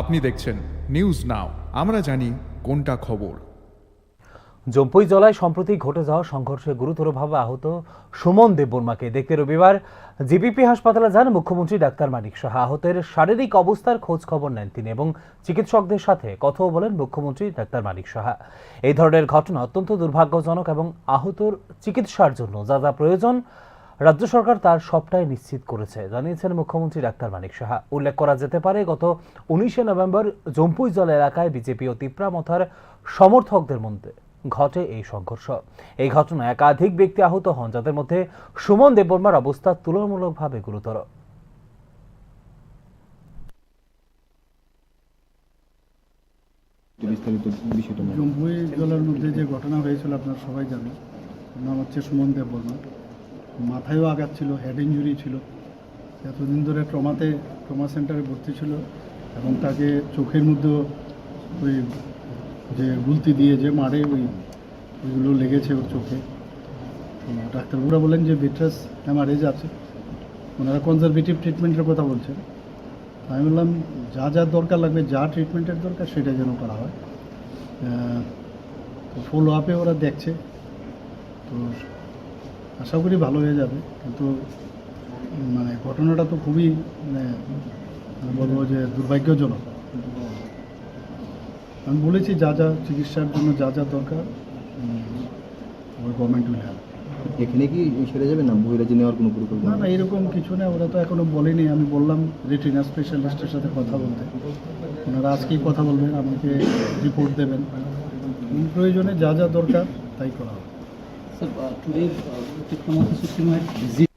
আপনি দেখছেন news now আমরা জানি কোনটা খবর। জম্পুই জলায় সম্প্রতি ঘটে যাওয়া সংঘর্ষে গুরুতরভাবে আহত সুমন দেববর্মাকে দেখতে রবিবার জিবিপি হাসপাতালে যান মুখ্যমন্ত্রী ডাক্তার মানিক সাহা। আহতের শারীরিক অবস্থার খোঁজ খবর নেন তিনি এবং চিকিৎসকদের সাথে কথাও বলেন মুখ্যমন্ত্রী ডাক্তার মানিক সাহা। এই ধরনের ঘটনা অত্যন্ত দুর্ভাগ্যজনক এবং আহতর চিকিৎসার জন্য যা যা প্রয়োজন রাজ্য সরকার তার সবটাই নিশ্চিত করেছে জানিয়েছেন মুখ্যমন্ত্রী ডাক্তার মানিক সাহা। উল্লেখ করা যেতে পারে গত উনিশে নভেম্বর জম্পুই জল এলাকায় বিজেপি ও তিপ্রা মথার সমর্থকদের মধ্যে ঘটে এই সংঘর্ষ। এই ঘটনায় একাধিক ব্যক্তি আহত হন যাদের মধ্যে সুমন দেববর্মার অবস্থা তুলনামূলকভাবে গুরুতর। বিস্তারিত বিষয়টা বলুন। জম্পুই জলের মধ্যে যে ঘটনা হয়েছিল আপনারা সবাই জানেন। নাম হচ্ছে সুমন দেব বর্মা মাথায়ও আঘাত ছিল হেড ইঞ্জুরি ছিল। এতদিন ধরে ট্রমাতে, ট্রমা সেন্টারে ভর্তি ছিল এবং তাকে চোখের মধ্যে ওই যে গুলতি দিয়ে যে মারে, ওই, ওইগুলো লেগেছে ওর চোখে। ডাক্তারবাবুরা বলেন যে ভিট্রাস হ্যামারেজ আছে। ওনারা কনজারভেটিভ ট্রিটমেন্টের কথা বলছেন। আমি বললাম, যা যা দরকার লাগবে, যা ট্রিটমেন্টের দরকার সেটা যেন করা হয়। ফলো আপে ওরা দেখছে। তো আশা করি ভালো হয়ে যাবে। কিন্তু মানে ঘটনাটা তো খুবই মানে বলব যে দুর্ভাগ্যজনক। আমি বলেছি যা যা চিকিৎসার জন্য যা যা দরকার গভর্নমেন্ট উইল হেল্প এখানে কি সেরে যাবে না? বহিরাজ্যে নেওয়ার কোনো না পরিকল্পনা না এরকম কিছু না ওরা তো এখনও বলেনি। আমি বললাম রেটিনা স্পেশালিস্টের সাথে কথা বলতে। ওনারা আজকেই কথা বলবেন আমাকে রিপোর্ট দেবেন। প্রয়োজনে যা যা দরকার তাই করা হবে। today, Mr. Pramod Sukumar